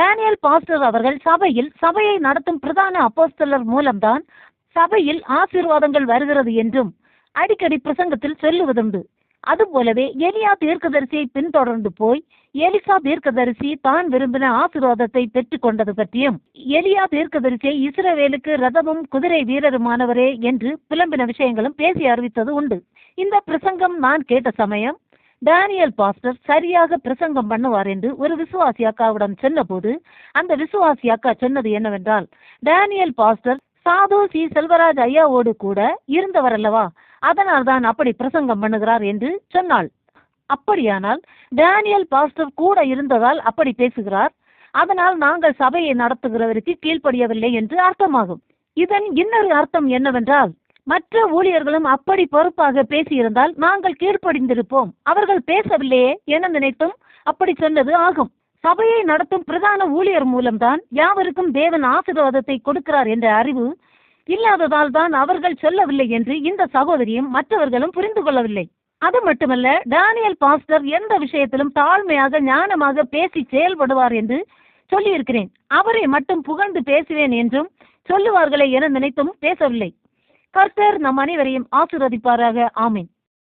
Daniel pastor அவர்கள் சபையில் சபையை நடத்தும் பிரதான அப்போஸ்தலர் மூலம்தான் சபையில் ஆசீர்வாதங்கள் வருகிறது என்றும் அடிக்கடி பிரசங்கத்தில் சொல்லுவதுண்டு. அதுபோலவே எலியா தீர்க்கதரிசியை பின்தொடர்ந்து போய் எலிசா தீர்க்கதரிசி தான் விரும்பின ஆசீர்வாதத்தை பெற்றுக் கொண்டது பற்றியும் எலியா தீர்க்கதரிசியை இஸ்ரவேலுக்கு ரதமும் குதிரை வீரருமானவரே என்று புலம்பின விஷயங்களும் பேசி அறிவித்தது உண்டு. இந்த பிரசங்கம் நான் கேட்ட சமயம் டேனியல் பாஸ்டர் சரியாக பிரசங்கம் பண்ணுவார் என்று ஒரு விசுவாசி அக்காவிடம் சொன்னபோது அந்த விசுவாசி அக்கா சொன்னது என்னவென்றால் Daniel pastor Sadhu C Selvaraj ஐயாவோடு கூட இருந்தவர் அல்லவா? அதனால் தான் அப்படி பிரசங்கம் பண்ணுகிறார் என்று சொன்னாள். அப்படியானால் டேனியல் பாஸ்டர் கூட இருந்ததால் அப்படி பேசுகிறார். அதனால் நாங்கள் சபையை நடத்துகிறவருக்கு கீழ்ப்படியவில்லை என்று அர்த்தமாகும். இதன் இன்னொரு அர்த்தம் என்னவென்றால் மற்ற ஊழியர்களும் அப்படி பொறுப்பாக பேசியிருந்தால் நாங்கள் கீழ்ப்படிந்திருப்போம். அவர்கள் பேசவில்லையே என நினைத்தும் அப்படி சொன்னது ஆகும். சபையை நடத்தும் பிரதான ஊழியர் மூலம்தான் யாவருக்கும் தேவன் ஆசீர்வாதத்தை கொடுக்கிறார் என்ற அறிவு இல்லாததால் தான் அவர்கள் சொல்லவில்லை என்று இந்த சகோதரியும் மற்றவர்களும் புரிந்து கொள்ளவில்லை. அது மட்டுமல்ல டேனியல் பாஸ்டர் எந்த விஷயத்திலும் தாழ்மையாக ஞானமாக பேசி செயல்படுவார் என்று சொல்லியிருக்கிறேன். அவரை மட்டும் புகழ்ந்து பேசுவேன் என்றும் சொல்லுவார்களே என நினைத்தும் பேசவில்லை. கர்த்தர் நம் அனைவரையும் ஆசீர்வதிப்பாராக. ஆமீன்.